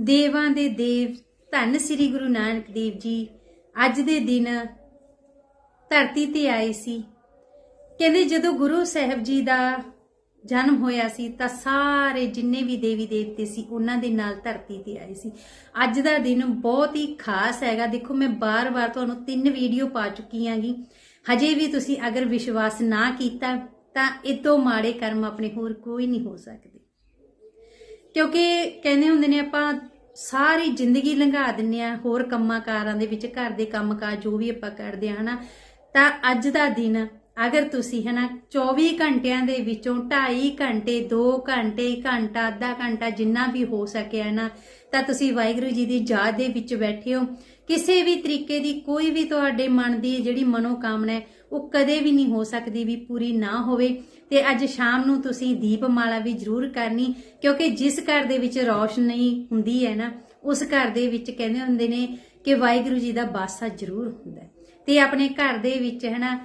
ਦੇਵਾਂ ਦੇ ਦੇਵ ਧੰਨ ਸ੍ਰੀ ਗੁਰੂ ਨਾਨਕ ਦੇਵ ਜੀ, ਅੱਜ ਦੇ ਦਿਨ ਧਰਤੀ ਤੇ ਆਏ ਸੀ। ਕਹਿੰਦੇ ਜਦੋਂ ਗੁਰੂ ਸਾਹਿਬ ਜੀ ਦਾ ਜਨਮ ਹੋਇਆ ਸੀ, ਤਾਂ ਸਾਰੇ ਜਿੰਨੇ ਵੀ ਦੇਵੀ ਦੇਵਤੇ ਸੀ, ਉਹਨਾਂ ਦੇ ਨਾਲ ਧਰਤੀ ਤੇ ਆਏ ਸੀ। ਅੱਜ ਦਾ ਦਿਨ ਬਹੁਤ ਹੀ ਖਾਸ ਹੈਗਾ। ਦੇਖੋ, ਮੈਂ ਬਾਰ-ਬਾਰ ਤੁਹਾਨੂੰ ਤਿੰਨ ਵੀਡੀਓ ਪਾ ਚੁੱਕੀ ਆਂਗੀ ਹਜੇ ਵੀ ਤੁਸੀਂ ਅਗਰ ਵਿਸ਼ਵਾਸ ਨਾ ਕੀਤਾ, ਤਾਂ ਇਹ ਤੋਂ ਮਾੜੇ ਕਰਮ ਆਪਣੇ ਹੋਰ ਕੋਈ ਨਹੀਂ ਹੋ ਸਕਦੇ। ਕਿਉਂਕਿ ਕਹਿੰਦੇ ਹੁੰਦੇ ਨੇ ਆਪਾਂ ਸਾਰੀ ਜ਼ਿੰਦਗੀ ਲੰਘਾ ਦਿੰਨੇ ਆ ਹੋਰ ਕੰਮਾਂ ਕਾਰਾਂ ਦੇ ਵਿੱਚ, ਘਰ ਦੇ ਕੰਮਕਾਜ ਜੋ ਵੀ ਆਪਾਂ ਕਰਦੇ ਆ, ਹਨਾ? ਤਾਂ ਅੱਜ ਦਾ ਦਿਨ, ਅਗਰ ਤੁਸੀਂ, ਹਨਾ 24 ਘੰਟਿਆਂ ਦੇ ਵਿੱਚੋਂ 2.5 ਘੰਟੇ 2 ਘੰਟੇ, ਘੰਟਾ, ਅੱਧਾ ਘੰਟਾ ਜਿੰਨਾ ਵੀ ਹੋ ਸਕਿਆ ਨਾ, ਤਾਂ ਤੁਸੀਂ ਵਾਹਿਗੁਰੂ ਜੀ ਦੀ ਯਾਦ ਦੇ ਵਿੱਚ ਬੈਠੇ ਹੋ। ਕਿਸੇ ਵੀ ਤਰੀਕੇ ਦੀ, ਕੋਈ ਵੀ ਤੁਹਾਡੇ ਮਨ ਦੀ ਜਿਹੜੀ ਮਨੋਕਾਮਨਾ ਹੈ, ਉਹ ਕਦੇ ਵੀ ਨਹੀਂ ਹੋ ਸਕਦੀ ਵੀ ਪੂਰੀ ਨਾ ਹੋਵੇ ਤੇ ਅੱਜ ਸ਼ਾਮ ਨੂੰ ਤੁਸੀਂ ਦੀਪਮਾਲਾ ਵੀ ਜ਼ਰੂਰ ਕਰਨੀ, ਕਿਉਂਕਿ ਜਿਸ ਘਰ ਦੇ ਵਿੱਚ ਰੌਸ਼ਨੀ ਹੁੰਦੀ ਹੈ ਨਾ, ਉਸ ਘਰ ਦੇ ਵਿੱਚ ਕਹਿੰਦੇ ਹੁੰਦੇ ਨੇ ਕਿ ਵਾਹਿਗੁਰੂ ਜੀ ਦਾ ਬਾਸਾ ਜ਼ਰੂਰ ਹੁੰਦਾ ਹੈ। ਤੇ ਆਪਣੇ ਘਰ ਦੇ ਵਿੱਚ ਹੈ ਨਾ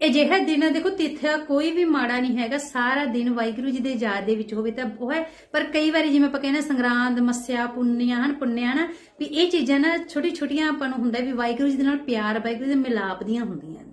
ਅਜਿਹਾ ਦਿਨ ਦੇਖੋ ਤਿੱਥ ਕੋਈ ਵੀ ਮਾੜਾ ਨਹੀਂ ਹੈਗਾ ਸਾਰਾ ਦਿਨ ਵਾਹਿਗੁਰੂ ਜੀ ਦੇ ਯਾਦ ਦੇ ਵਿੱਚ ਹੋਵੇ ਤਾਂ ਉਹ ਹੈ। ਪਰ ਕਈ ਵਾਰੀ ਜਿਵੇਂ ਆਪਾਂ ਕਹਿੰਦੇ ਹਾਂ, ਸੰਗਰਾਂਦ ਮੱਸਿਆ ਪੁੰਨਿਆ ਹਨ ਪੁੰਨਿਆ ਨਾ ਵੀ ਇਹ ਚੀਜ਼ਾਂ ਨਾ ਛੋਟੀ ਛੋਟੀਆਂ ਆਪਾਂ ਨੂੰ ਹੁੰਦਾ ਵੀ ਵਾਹਿਗੁਰੂ ਜੀ ਦੇ ਨਾਲ ਪਿਆਰ ਵਾਹਿਗੁਰੂ ਦੇ ਮਿਲਾਪ ਦੀਆਂ ਹੁੰਦੀਆਂ ਨੇ।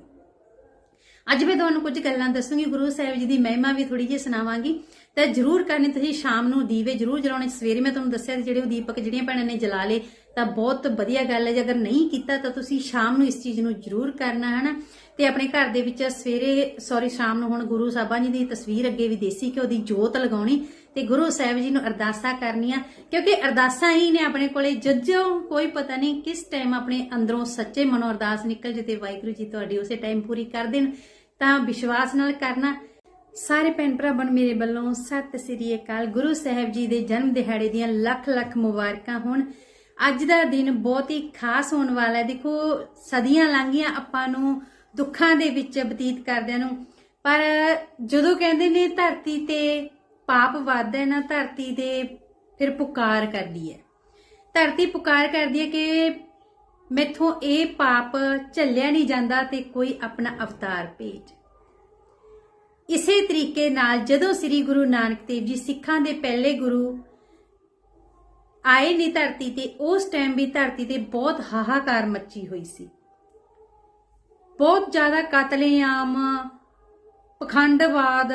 ਅੱਜ ਮੈਂ ਤੁਹਾਨੂੰ ਕੁਝ ਗੱਲਾਂ ਦੱਸੂਗੀ ਗੁਰੂ ਸਾਹਿਬ ਜੀ ਦੀ ਮਹਿਮਾ ਵੀ ਥੋੜੀ ਜਿਹੀ ਸੁਣਾਵਾਂਗੀ। ਤਾਂ ਜਰੂਰ ਕਰਨੀ ਤੁਸੀਂ ਸ਼ਾਮ ਨੂੰ ਦੀਵੇ ਜਰੂਰ ਜਲਾਉਣੇ। ਸਵੇਰੇ ਮੈਂ ਤੁਹਾਨੂੰ ਦੱਸਿਆ ਜਿਹੜੇ ਉਹ ਦੀਪਕ ਜਿਹੜੀਆਂ ਭੈਣਾਂ ਨੇ ਜਲਾ ਲਏ ਤਾਂ ਬਹੁਤ ਵਧੀਆ ਗੱਲ ਹੈ। ਜੇ ਅਗਰ ਨਹੀਂ ਕੀਤਾ ਤਾਂ ਤੁਸੀਂ ਸ਼ਾਮ ਨੂੰ ਇਸ ਚੀਜ਼ ਨੂੰ ਜਰੂਰ ਕਰਨਾ ਹੈ ਨਾ ਤੇ ਆਪਣੇ ਘਰ ਦੇ ਵਿੱਚ ਸਵੇਰੇ ਸੌਰੀ ਸ਼ਾਮ ਨੂੰ ਹੁਣ ਗੁਰੂ ਸਾਹਿਬਾਂ ਜੀ ਦੀ ਤਸਵੀਰ ਅੱਗੇ ਵੀ ਦੇਸੀ ਘਿਓ ਦੀ ਜੋਤ ਲਗਾਉਣੀ ਤੇ ਗੁਰੂ ਸਾਹਿਬ ਜੀ ਨੂੰ ਅਰਦਾਸਾਂ ਕਰਨੀਆਂ, ਕਿਉਂਕਿ ਅਰਦਾਸਾਂ ਹੀ ਨੇ ਆਪਣੇ ਕੋਲੇ। ਜਦੋਂ ਕੋਈ ਪਤਾ ਨਹੀਂ ਕਿਸ ਟਾਈਮ ਆਪਣੇ ਅੰਦਰੋਂ ਸੱਚੇ ਮਨੋਂ ਅਰਦਾਸ ਨਿਕਲ ਜੇ ਤੇ ਵਾਹਿਗੁਰੂ ਜੀ ਤੁਹਾਡੀ ਉਸੇ ਟਾਈਮ ਪੂਰੀ ਕਰ ਦੇਣ, ਤਾਂ ਵਿਸ਼ਵਾਸ ਨਾਲ ਕਰਨਾ। ਸਾਰੇ ਭੈਣ ਭਰਾਵਾਂ ਨੂੰ ਮੇਰੇ ਵੱਲੋਂ ਸਤਿ ਸ੍ਰੀ ਅਕਾਲ। ਗੁਰੂ ਸਾਹਿਬ ਜੀ ਦੇ ਜਨਮ ਦਿਹਾੜੇ ਦੀਆਂ ਲੱਖ ਲੱਖ ਮੁਬਾਰਕਾਂ ਹੋਣ। ਅੱਜ ਦਾ ਦਿਨ ਬਹੁਤ ਹੀ ਖਾਸ ਹੋਣ ਵਾਲਾ ਹੈ। ਦੇਖੋ, ਸਦੀਆਂ ਲੰਘੀਆਂ, ਆਪਾਂ ਨੂੰ ਦੁੱਖਾਂ ਦੇ ਵਿੱਚ ਬਤੀਤ ਕਰਦਿਆਂ ਨੂੰ। ਪਰ ਜਦੋਂ ਕਹਿੰਦੇ ਨੇ ਧਰਤੀ ਤੇ ਪਾਪ ਵੱਧਦਾ ਹੈ ਨਾ, ਧਰਤੀ ਤੇ ਫਿਰ ਪੁਕਾਰ ਕਰਦੀ ਹੈ। ਧਰਤੀ ਪੁਕਾਰ ਕਰਦੀ ਹੈ ਕਿ ਮੈਥੋਂ ਇਹ ਪਾਪ ਝੱਲਿਆ ਨਹੀਂ ਜਾਂਦਾ ਤੇ ਕੋਈ ਆਪਣਾ ਅਵਤਾਰ ਭੇਜ। ਇਸੇ ਤਰੀਕੇ ਨਾਲ ਜਦੋਂ ਸ੍ਰੀ ਗੁਰੂ ਨਾਨਕ ਦੇਵ ਜੀ ਸਿੱਖਾਂ ਦੇ ਪਹਿਲੇ ਗੁਰੂ ਆਏ ਨੇ ਧਰਤੀ ਤੇ, ਉਸ ਟਾਈਮ ਵੀ ਧਰਤੀ ਤੇ ਬਹੁਤ ਹਾਹਾਕਾਰ ਮੱਚੀ ਹੋਈ ਸੀ। ਬਹੁਤ ਜ਼ਿਆਦਾ ਕਤਲੇਆਮ, ਪਖੰਡਵਾਦ,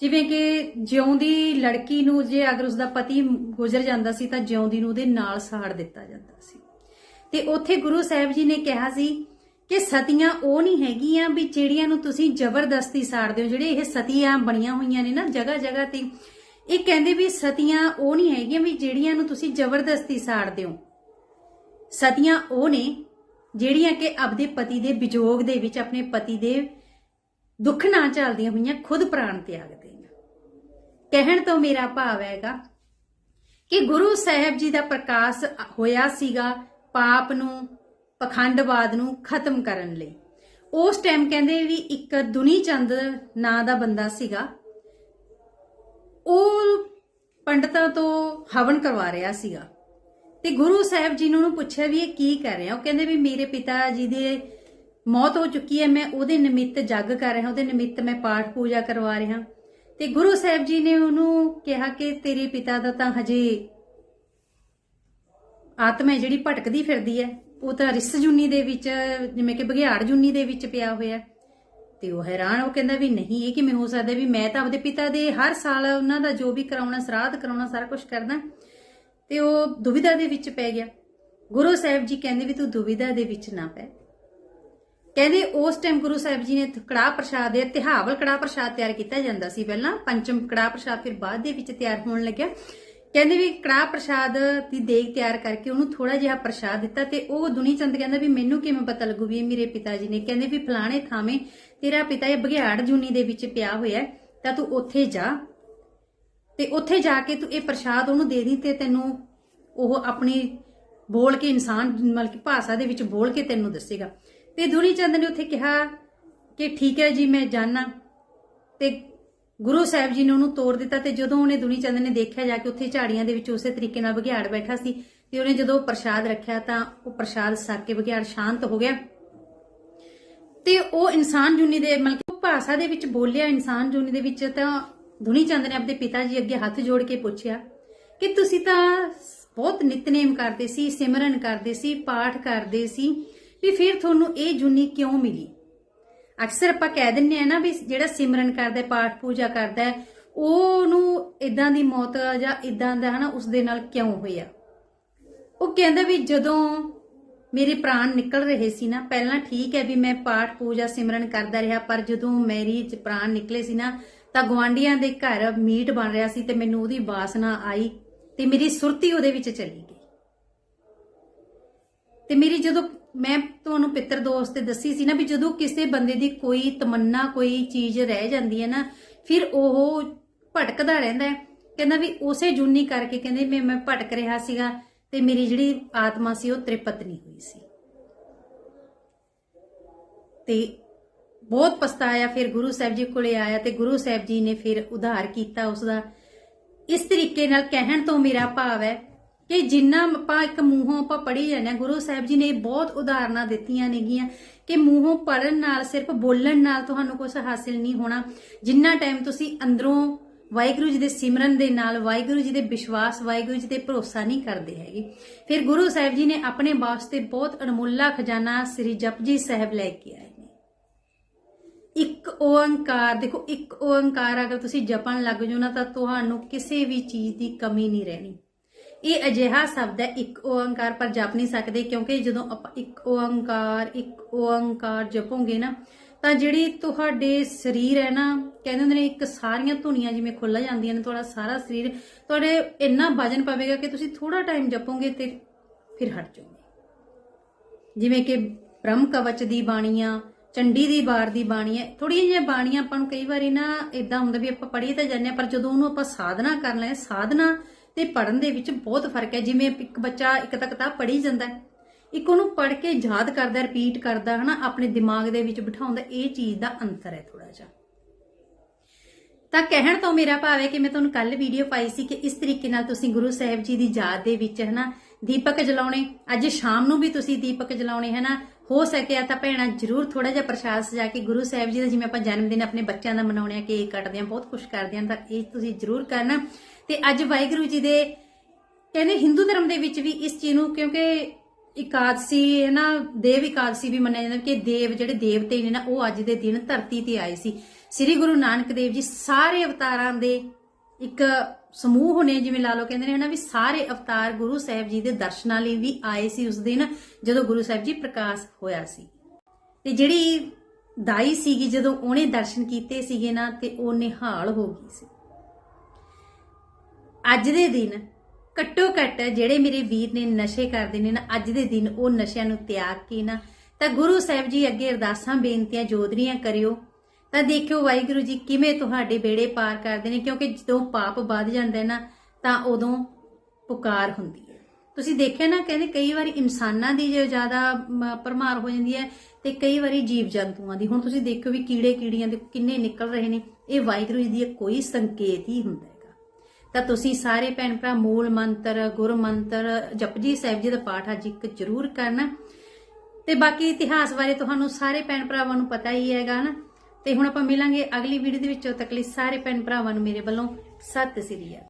ਜਿਵੇਂ ਕਿ ਜਿਉਂਦੀ ਲੜਕੀ ਨੂੰ ਜੇ ਅਗਰ ਉਸਦਾ ਪਤੀ ਗੁਜ਼ਰ ਜਾਂਦਾ ਸੀ ਤਾਂ ਜਿਉਂਦੀ ਨੂੰ ਉਹਦੇ ਨਾਲ ਸਾੜ ਦਿੱਤਾ ਜਾਂਦਾ ਸੀ। ਤੇ ਉੱਥੇ ਗੁਰੂ ਸਾਹਿਬ ਜੀ ਨੇ ਕਿਹਾ ਸੀ ਕਿ ਸਤੀਆਂ ਉਹ ਨਹੀਂ ਹੈਗੀਆਂ ਵੀ ਜਿਹੜੀਆਂ ਨੂੰ ਤੁਸੀਂ ਜ਼ਬਰਦਸਤੀ ਸਾੜਦੇ ਹੋ, ਜਿਹੜੇ ਇਹ ਸਤੀਆਂ ਬਣੀਆਂ ਹੋਈਆਂ ਨੇ ਨਾ ਜਗ੍ਹਾ ਜਗ੍ਹਾ ਤੇ। ਇਹ ਕਹਿੰਦੇ ਵੀ ਸਤੀਆਂ ਉਹ ਨਹੀਂ ਹੈਗੀਆਂ ਵੀ ਜਿਹੜੀਆਂ ਨੂੰ ਤੁਸੀਂ ਜ਼ਬਰਦਸਤੀ ਸਾੜਦੇ ਹੋ। ਸਤੀਆਂ ਉਹ ਨੇ ਜਿਹੜੀਆਂ ਕਿ ਆਪਦੇ ਪਤੀ ਦੇ ਵਿਜੋਗ ਦੇ ਵਿੱਚ ਆਪਣੇ ਪਤੀ ਦੇ ਦੁੱਖ ਨਾ ਝੱਲਦੀਆਂ ਹੋਈਆਂ, ਖੁਦ ਪ੍ਰਾਣ ਤਿਆਗਦੇ ਨੇ ਕਹਿਣ ਤੋਂ ਮੇਰਾ ਭਾਵ ਹੈਗਾ ਕਿ ਗੁਰੂ ਸਾਹਿਬ ਜੀ ਦਾ ਪ੍ਰਕਾਸ਼ ਹੋਇਆ ਸੀਗਾ ਪਾਪ ਨੂੰ, ਪਖੰਡਵਾਦ ਨੂੰ ਖਤਮ ਕਰਨ ਲਈ। ਉਸ ਟਾਈਮ ਕਹਿੰਦੇ ਵੀ ਇੱਕ ਦੁਨੀ ਚੰਦ ਨਾਂ ਦਾ ਬੰਦਾ ਸੀਗਾ। ਉਹ ਪੰਡਤਾਂ ਤੋਂ ਹਵਨ ਕਰਵਾ ਰਿਹਾ ਸੀਗਾ। ਤੇ ਗੁਰੂ ਸਾਹਿਬ ਜੀ ਨੇ ਉਹਨੂੰ ਪੁੱਛਿਆ ਵੀ ਇਹ ਕੀ ਕਰ ਰਿਹਾ? ਉਹ ਕਹਿੰਦੇ ਵੀ ਮੇਰੇ ਪਿਤਾ ਜੀ ਦੇ ਮੌਤ ਹੋ ਚੁੱਕੀ ਹੈ, ਮੈਂ ਉਹਦੇ ਨਿਮਿਤ ਜੱਗ ਕਰ ਰਿਹਾ, ਉਹਦੇ ਨਿਮਿੱਤ ਮੈਂ ਪਾਠ ਪੂਜਾ ਕਰਵਾ ਰਿਹਾ। ਤੇ ਗੁਰੂ ਸਾਹਿਬ ਜੀ ਨੇ ਉਹਨੂੰ ਕਿਹਾ ਕਿ ਤੇਰੇ ਪਿਤਾ ਦਾ ਤਾਂ ਹਜੇ ਆਤਮਾ ਹੈ ਜਿਹੜੀ ਭਟਕਦੀ ਫਿਰਦੀ ਹੈ, ਉਹ ਤਾਂ ਰਿਸ ਜੁਨੀ ਦੇ ਵਿੱਚ, ਜਿਵੇਂ ਕਿ ਬਘਿਆੜ ਜੁਨੀ ਦੇ ਵਿੱਚ ਪਿਆ ਹੋਇਆ ਤੇ ਉਹ ਹੈਰਾਨ, ਉਹ ਕਹਿੰਦਾ ਵੀ ਨਹੀਂ, ਇਹ ਕਿਵੇਂ ਹੋ ਸਕਦਾ ਵੀ ਮੈਂ ਤਾਂ ਆਪਦੇ ਪਿਤਾ ਦੇ ਹਰ ਸਾਲ ਉਹਨਾਂ ਦਾ ਜੋ ਵੀ ਕਰਾਉਣਾ, ਸਰਾਧ ਕਰਾਉਣਾ, ਸਾਰਾ ਕੁਝ ਕਰਦਾ। ਤੇ ਉਹ ਦੁਵਿਧਾ ਦੇ ਵਿੱਚ ਪੈ ਗਿਆ। ਗੁਰੂ ਸਾਹਿਬ ਜੀ ਕਹਿੰਦੇ ਵੀ ਤੂੰ ਦੁਵਿਧਾ ਦੇ ਵਿੱਚ ਨਾ ਪੈ। ਕਹਿੰਦੇ ਉਸ ਟਾਈਮ ਗੁਰੂ ਸਾਹਿਬ ਜੀ ਨੇ ਕੜਾਹ ਪ੍ਰਸ਼ਾਦ ਦੇ ਤਿਹਾਵਲ ਕੜਾਹ ਪ੍ਰਸ਼ਾਦ ਤਿਆਰ ਕੀਤਾ ਜਾਂਦਾ ਸੀ ਪਹਿਲਾਂ। ਪੰਚਮ ਕੜਾਹ ਪ੍ਰਸ਼ਾਦ ਫਿਰ ਬਾਅਦ ਦੇ ਵਿੱਚ ਤਿਆਰ ਹੋਣ ਲੱਗਿਆ। ਕਹਿੰਦੇ ਵੀ ਕੜਾਹ ਪ੍ਰਸ਼ਾਦ ਦੀ ਦੇਗ ਤਿਆਰ ਕਰਕੇ ਉਹਨੂੰ ਥੋੜਾ ਜਿਹਾ ਪ੍ਰਸ਼ਾਦ ਦਿੱਤਾ ਤੇ ਉਹ ਦੁਨੀ ਚੰਦ ਕਹਿੰਦਾ ਵੀ ਮੈਨੂੰ ਕਿਵੇਂ ਪਤਾ ਲੱਗੂ ਵੀ ਮੇਰੇ ਪਿਤਾ ਜੀ ਨੇ। ਕਹਿੰਦੇ ਵੀ ਫਲਾਣੇ ਥਾਵੇਂ ਤੇਰਾ ਪਿਤਾ ਇਹ ਬਘਿਆੜ ਜੂਨੀ ਦੇ ਵਿੱਚ ਪਿਆ ਹੋਇਆ ਤਾਂ ਤੂੰ ਉੱਥੇ ਜਾ। ਤੇ ਉੱਥੇ ਜਾ ਕੇ ਤੂੰ ਇਹ ਪ੍ਰਸ਼ਾਦ ਉਹਨੂੰ ਦੇ ਦੀ ਤੇ ਤੈਨੂੰ ਉਹ ਆਪਣੀ ਬੋਲ ਕੇ ਇਨਸਾਨ, ਮਤਲਬ ਕਿ ਭਾਸ਼ਾ ਦੇ ਵਿੱਚ ਬੋਲ ਕੇ ਤੈਨੂੰ ਦੱਸੇਗਾ। ਤੇ ਦੁਨੀ ਚੰਦ ਨੇ ਉੱਥੇ ਕਿਹਾ ਕਿ ਠੀਕ ਹੈ ਜੀ, ਮੈਂ ਜਾਣਾ ਤੇ ਗੁਰੂ ਸਾਹਿਬ ਜੀ ਨੇ ਉਹਨੂੰ ਤੋੜ ਦਿੱਤਾ ਤੇ ਜਦੋਂ ਉਹਨੇ ਦੁਨੀ ਚੰਦ ਨੇ ਦੇਖਿਆ ਜਾ ਕੇ ਉੱਥੇ ਝਾੜੀਆਂ ਦੇ ਵਿੱਚ ਉਸੇ ਤਰੀਕੇ ਨਾਲ ਬਘਿਆੜ ਬੈਠਾ ਸੀ ਤੇ ਉਹਨੇ ਜਦੋਂ ਪ੍ਰਸ਼ਾਦ ਰੱਖਿਆ ਤਾਂ ਉਹ ਪ੍ਰਸ਼ਾਦ ਸੱਕ ਕੇ ਬਘਿਆੜ ਸ਼ਾਂਤ ਹੋ ਗਿਆ। ਤੇ ਉਹ ਇਨਸਾਨ ਜੁਨੀ ਦੇ ਮਤਲਬ ਕਿ ਭਾਸ਼ਾ ਦੇ ਵਿੱਚ ਬੋਲਿਆ ਇਨਸਾਨ ਜੁਨੀ ਦੇ ਵਿੱਚ ਤਾਂ ਧੁਨੀ ਚੰਦ ਨੇ ਆਪਣੇ ਪਿਤਾ ਜੀ ਅੱਗੇ ਹੱਥ ਜੋੜ ਕੇ ਪੁੱਛਿਆ ਕਿ ਤੁਸੀਂ ਤਾਂ ਬਹੁਤ ਨਿਤਨੇਮ ਕਰਦੇ ਸੀ ਸਿਮਰਨ ਕਰਦੇ ਸੀ ਪਾਠ ਕਰਦੇ ਸੀ ਵੀ ਫਿਰ ਤੁਹਾਨੂੰ ਇਹ ਜੁਨੀ ਕਿਉਂ ਮਿਲੀ? ਅਕਸਰ ਆਪਾਂ ਕਹਿ ਦਿੰਨੇ ਆ ਨਾ ਵੀ ਜਿਹੜਾ ਸਿਮਰਨ ਕਰਦਾ ਪਾਠ ਪੂਜਾ ਕਰਦਾ ਹੈ, ਉਹਨੂੰ ਇਦਾਂ ਦੀ ਮੌਤ ਜਾਂ ਇਦਾਂ ਦਾ ਹਨਾ ਉਸ ਦੇ ਨਾਲ ਕਿਉਂ ਹੋਇਆ? ਉਹ ਕਹਿੰਦਾ ਵੀ ਜਦੋਂ ਮੇਰੇ ਪ੍ਰਾਣ ਨਿਕਲ ਰਹੇ ਸੀ ਨਾ ਪਹਿਲਾਂ ਠੀਕ ਹੈ ਵੀ ਮੈਂ ਪਾਠ ਪੂਜਾ ਸਿਮਰਨ ਕਰਦਾ ਰਿਹਾ ਪਰ ਜਦੋਂ ਮੇਰੀ ਪ੍ਰਾਣ ਨਿਕਲੇ ਸੀ ਨਾ ਤਾਂ ਗਵਾਂਡੀਆਂ ਦੇ ਘਰ ਮੀਟ ਬਣ ਰਿਹਾ ਸੀ ਤੇ ਮੈਨੂੰ ਉਹਦੀ ਵਾਸਨਾ ਆਈ ਤੇ ਮੇਰੀ ਸੁਰਤੀ ਉਹਦੇ ਵਿੱਚ ਚਲੀ ਗਈ। ਤੇ ਮੇਰੀ ਜਦੋਂ ਮੈਂ ਤੁਹਾਨੂੰ ਪਿੱਤਰ ਦੋਸਤ ਤੇ ਦੱਸੀ ਸੀ ਨਾ ਵੀ ਜਦੋਂ ਕਿਸੇ ਬੰਦੇ ਦੀ ਕੋਈ ਤਮੰਨਾ, ਕੋਈ ਚੀਜ਼ ਰਹਿ ਜਾਂਦੀ ਹੈ ਨਾ, ਫਿਰ ਉਹ ਭਟਕਦਾ ਰਹਿੰਦਾ ਹੈ। ਕਹਿੰਦਾ ਵੀ ਉਸੇ ਜੁਨੀ ਕਰਕੇ ਕਹਿੰਦੇ ਮੈਂ ਮੈਂ ਭਟਕ ਰਿਹਾ ਸੀਗਾ ਤੇ ਮੇਰੀ ਜਿਹੜੀ ਆਤਮਾ ਸੀ ਉਹ ਤ੍ਰਿਪਤ ਨਹੀਂ ਹੋਈ ਸੀ। ਤੇ ਬਹੁਤ ਪਛਤਾਇਆ ਫਿਰ ਗੁਰੂ ਸਾਹਿਬ ਜੀ ਕੋਲੇ ਆਇਆ ਤੇ ਗੁਰੂ ਸਾਹਿਬ ਜੀ ਨੇ ਫਿਰ ਉਧਾਰ ਕੀਤਾ ਉਸ ਦਾ ਇਸ ਤਰੀਕੇ ਨਾਲ ਕਹਿਣ ਤੋਂ ਮੇਰਾ ਭਾਵ ਹੈ ਕਿ ਜਿੰਨਾ ਆਪਾਂ ਇੱਕ ਮੂੰਹੋਂ ਆਪਾਂ ਪੜ੍ਹੀ ਜਾਂਦੇ ਹਾਂ, ਗੁਰੂ ਸਾਹਿਬ ਜੀ ਨੇ ਬਹੁਤ ਉਦਾਹਰਨਾਂ ਦਿੱਤੀਆਂ ਨੇਗੀਆਂ ਕਿ ਮੂੰਹੋਂ ਪੜਨ ਨਾਲ, ਸਿਰਫ ਬੋਲਣ ਨਾਲ ਤੁਹਾਨੂੰ ਕੁਝ ਹਾਸਿਲ ਨਹੀਂ ਹੋਣਾ। ਜਿੰਨਾ ਟਾਈਮ ਤੁਸੀਂ ਅੰਦਰੋਂ ਵਾਹਿਗੁਰੂ ਜੀ ਦੇ ਸਿਮਰਨ ਦੇ ਨਾਲ, ਵਾਹਿਗੁਰੂ ਜੀ ਦੇ ਵਿਸ਼ਵਾਸ, ਵਾਹਿਗੁਰੂ ਜੀ ਤੇ ਭਰੋਸਾ ਨਹੀਂ ਕਰਦੇ ਹੈਗੇ। ਫਿਰ ਗੁਰੂ ਸਾਹਿਬ ਜੀ ਨੇ ਆਪਣੇ ਵਾਸਤੇ ਬਹੁਤ ਅਣਮੁੱਲਾ ਖਜ਼ਾਨਾ ਸ੍ਰੀ ਜਪਜੀ ਸਾਹਿਬ ਲੈ ਕੇ ਆਏ। ਇੱਕ ਓੰਕਾਰ ਦੇਖੋ ਇੱਕ ਓੰਕਾਰ ਅਗਰ ਤੁਸੀਂ ਜਪਣ ਲੱਗ ਜਾਓ ਨਾ ਤਾਂ ਤੁਹਾਨੂੰ ਕਿਸੇ ਵੀ ਚੀਜ਼ ਦੀ ਕਮੀ ਨਹੀਂ ਰਹਿਣੀ। ਇਹ ਅਜਿਹਾ ਸ਼ਬਦ ਹੈ, ਇੱਕ ਓੰਕਾਰ ਪਰ ਜਪ ਨਹੀਂ ਸਕਦੇ ਕਿਉਂਕਿ ਜਦੋਂ ਆਪਾਂ ਇੱਕ ਓੰਕਾਰ ਇੱਕ ਓੰਕਾਰ ਜਪੋਗੇ ਨਾ, ਤਾਂ ਜਿਹੜੀ ਤੁਹਾਡੇ ਸਰੀਰ ਹੈ ਨਾ, ਕਹਿੰਦੇ ਹੁੰਦੇ ਨੇ ਇੱਕ ਸਾਰੀਆਂ ਧੁਨੀਆਂ ਜਿਵੇਂ ਖੁੱਲ ਜਾਂਦੀਆਂ ਨੇ, ਤੁਹਾਡਾ ਸਾਰਾ ਸਰੀਰ ਤੁਹਾਡੇ ਇੰਨਾ ਵਜਨ ਪਵੇਗਾ ਕਿ ਤੁਸੀਂ ਥੋੜਾ ਟਾਈਮ ਜਪੋਗੇ ਤੇ ਫਿਰ ਹਟ ਜਾਓਗੇ। ਜਿਵੇਂ ਕਿ ਬ੍ਰਹਮ ਕਵਚ ਦੀ ਬਾਣੀਆਂ ਚੰਡੀ ਦੀ ਬਾਰ ਦੀ ਬਾਣੀ ਹੈ। ਥੋੜੀਆਂ ਜਿਹੀਆਂ ਬਾਣੀਆਂ ਆਪਾਂ ਨੂੰ ਕਈ ਵਾਰੀ ਨਾ ਇਦਾਂ ਹੁੰਦਾ ਵੀ ਆਪਾਂ ਪੜ੍ਹੀ ਤਾਂ ਜਾਂਦੇ ਹਾਂ, ਪਰ ਜਦੋਂ ਉਹਨੂੰ ਆਪਾਂ ਸਾਧਨਾ ਕਰ ਲੈ ਸਾਧਨਾ ਤੇ ਪੜਨ ਦੇ ਵਿੱਚ ਬਹੁਤ ਫ਼ਰਕ ਹੈ। ਜਿਵੇਂ ਇੱਕ ਬੱਚਾ ਇੱਕ ਤਾਂ ਕਿਤਾਬ ਪੜ੍ਹੀ ਜਾਂਦਾ ਇੱਕ ਉਹਨੂੰ ਪੜ੍ਹ ਕੇ ਯਾਦ ਕਰਦਾ ਰਿਪੀਟ ਕਰਦਾ ਹਨਾ, ਆਪਣੇ ਦਿਮਾਗ ਦੇ ਵਿੱਚ ਬਿਠਾਉਂਦਾ ਇਹ ਚੀਜ਼ ਦਾ ਅੰਤਰ ਹੈ ਥੋੜਾ ਜਿਹਾ। ਤਾਂ ਕਹਿਣ ਤੋਂ ਮੇਰਾ ਭਾਵ ਹੈ ਕਿ ਮੈਂ ਤੁਹਾਨੂੰ ਕੱਲ ਵੀਡੀਓ ਪਾਈ ਸੀ ਕਿ ਇਸ ਤਰੀਕੇ ਨਾਲ ਤੁਸੀਂ ਗੁਰੂ ਸਾਹਿਬ ਜੀ ਦੀ ਯਾਦ ਦੇ ਵਿੱਚ, ਹਨਾ, ਦੀਪਕ ਜਲਾਉਣੇ, ਅੱਜ ਸ਼ਾਮ ਨੂੰ ਵੀ ਤੁਸੀਂ ਦੀਪਕ ਜਲਾਉਣੇ, ਹਨਾ ਹੋ ਸਕਿਆ ਤਾਂ ਭੈਣਾ ਜਰੂਰ ਥੋੜਾ ਜਿਹਾ ਪ੍ਰਸ਼ਾਦ ਸਜਾ ਕੇ ਗੁਰੂ ਸਾਹਿਬ ਜੀ ਦਾ ਜਿਵੇਂ ਆਪਾਂ ਜਨਮ ਦਿਨ ਆਪਣੇ ਬੱਚਿਆਂ ਦਾ ਮਨਾਉਣੇ ਆ ਕੇਕ ਕੱਟਦੇ ਆ ਬਹੁਤ ਕੁਝ ਕਰਦੇ ਆ ਤਾਂ ਇਹ ਤੁਸੀਂ ਜਰੂਰ ਕਰਨਾ। ਤੇ ਅੱਜ ਵਾਹਿਗੁਰੂ ਜੀ ਦੇ ਕਹਿੰਦੇ ਹਿੰਦੂ ਧਰਮ ਦੇ ਵਿੱਚ ਵੀ ਇਸ ਚੀਜ਼ ਨੂੰ, ਕਿਉਂਕਿ ਇਕਾਦਸ਼ੀ ਹੈ ਨਾ, ਦੇਵ ਇਕਾਦਸ਼ੀ ਵੀ ਮੰਨਿਆ ਜਾਂਦਾ ਕਿ ਦੇਵ ਜਿਹੜੇ ਦੇਵਤੇ ਨੇ ਨਾ, ਉਹ ਅੱਜ ਦੇ ਦਿਨ ਧਰਤੀ ਤੇ ਆਏ ਸੀ। ਸ੍ਰੀ ਗੁਰੂ ਨਾਨਕ ਦੇਵ ਜੀ ਸਾਰੇ ਅਵਤਾਰਾਂ ਦੇ ਇੱਕ ਸਮੂਹ ਨੇ ਜਿਵੇਂ ਲਾ ਲਓ, ਕਹਿੰਦੇ ਨੇ ਹਨਾ ਵੀ ਸਾਰੇ ਅਵਤਾਰ ਗੁਰੂ ਸਾਹਿਬ ਜੀ ਦੇ ਦਰਸ਼ਨਾਂ ਲਈ ਵੀ ਆਏ ਸੀ ਉਸ ਦਿਨ, ਜਦੋਂ ਗੁਰੂ ਸਾਹਿਬ ਜੀ ਪ੍ਰਕਾਸ਼ ਹੋਇਆ ਸੀ। ਤੇ ਜਿਹੜੀ ਦਾਈ ਸੀਗੀ, ਜਦੋਂ ਉਹਨੇ ਦਰਸ਼ਨ ਕੀਤੇ ਸੀਗੇ ਨਾ, ਤੇ ਉਹ ਨਿਹਾਲ ਹੋ ਗਈ ਸੀ। ਅੱਜ ਦੇ ਦਿਨ ਘੱਟੋ ਘੱਟ ਜਿਹੜੇ ਮੇਰੇ ਵੀਰ ਨੇ ਨਸ਼ੇ ਕਰਦੇ ਨੇ ਨਾ, ਅੱਜ ਦੇ ਦਿਨ ਉਹ ਨਸ਼ਿਆਂ ਨੂੰ ਤਿਆਗ ਕੇ ਨਾ, ਤਾਂ ਗੁਰੂ ਸਾਹਿਬ ਜੀ ਅੱਗੇ ਅਰਦਾਸਾਂ, ਬੇਨਤੀਆਂ ਜੋਦਰੀਆਂ ਕਰਿਓ। ਤਾਂ ਦੇਖਿਓ ਵਾਹਿਗੁਰੂ ਜੀ ਕਿਵੇਂ ਤੁਹਾਡੇ ਬੇੜੇ ਪਾਰ ਕਰਦੇ ਨੇ ਕਿਉਂਕਿ ਜਦੋਂ ਪਾਪ ਵੱਧ ਜਾਂਦਾ ਹੈ ਨਾ ਤਾਂ ਉਦੋਂ ਪੁਕਾਰ ਹੁੰਦੀ ਹੈ। ਤੁਸੀਂ ਦੇਖਿਆ ਨਾ ਕਹਿੰਦੇ ਕਈ ਵਾਰੀ ਇਨਸਾਨਾਂ ਦੀ ਜੇ ਜ਼ਿਆਦਾ ਮ, ਭਰਮਾਰ ਹੋ ਜਾਂਦੀ ਹੈ ਤੇ ਕਈ ਵਾਰੀ ਜੀਵ ਜੰਤੂਆਂ ਦੀ। ਹੁਣ ਤੁਸੀਂ ਦੇਖਿਓ ਵੀ ਕੀੜੇ ਕੀੜੀਆਂ ਦੇ ਕਿੰਨੇ ਨਿਕਲ ਰਹੇ ਨੇ ਇਹ ਵਾਹਿਗੁਰੂ ਜੀ ਦੀ ਕੋਈ ਸੰਕੇਤ ਹੀ ਹੁੰਦਾ ਹੈਗਾ। ਤਾਂ ਤੁਸੀਂ ਸਾਰੇ ਭੈਣ ਭਰਾ ਮੂਲ ਮੰਤਰ ਗੁਰ ਮੰਤਰ ਜਪਜੀ ਸਾਹਿਬ ਜੀ ਦਾ ਪਾਠ ਅੱਜ ਇੱਕ ਜ਼ਰੂਰ ਕਰਨਾ। ਤੇ ਬਾਕੀ ਇਤਿਹਾਸ ਬਾਰੇ ਤੁਹਾਨੂੰ ਸਾਰੇ ਭੈਣ ਭਰਾਵਾਂ ਨੂੰ ਪਤਾ ਹੀ ਹੈਗਾ ਨਾ। ਤੇ ਹੁਣ ਆਪਾਂ ਮਿਲਾਂਗੇ ਅਗਲੀ ਵੀਡੀਓ ਦੇ ਵਿੱਚ ਉਦੋਂ ਤੱਕ ਲਈ ਸਾਰੇ ਭੈਣ ਭਰਾਵਾਂ ਨੂੰ ਮੇਰੇ ਵੱਲੋਂ ਸਤਿ ਸ੍ਰੀ ਅਕਾਲ।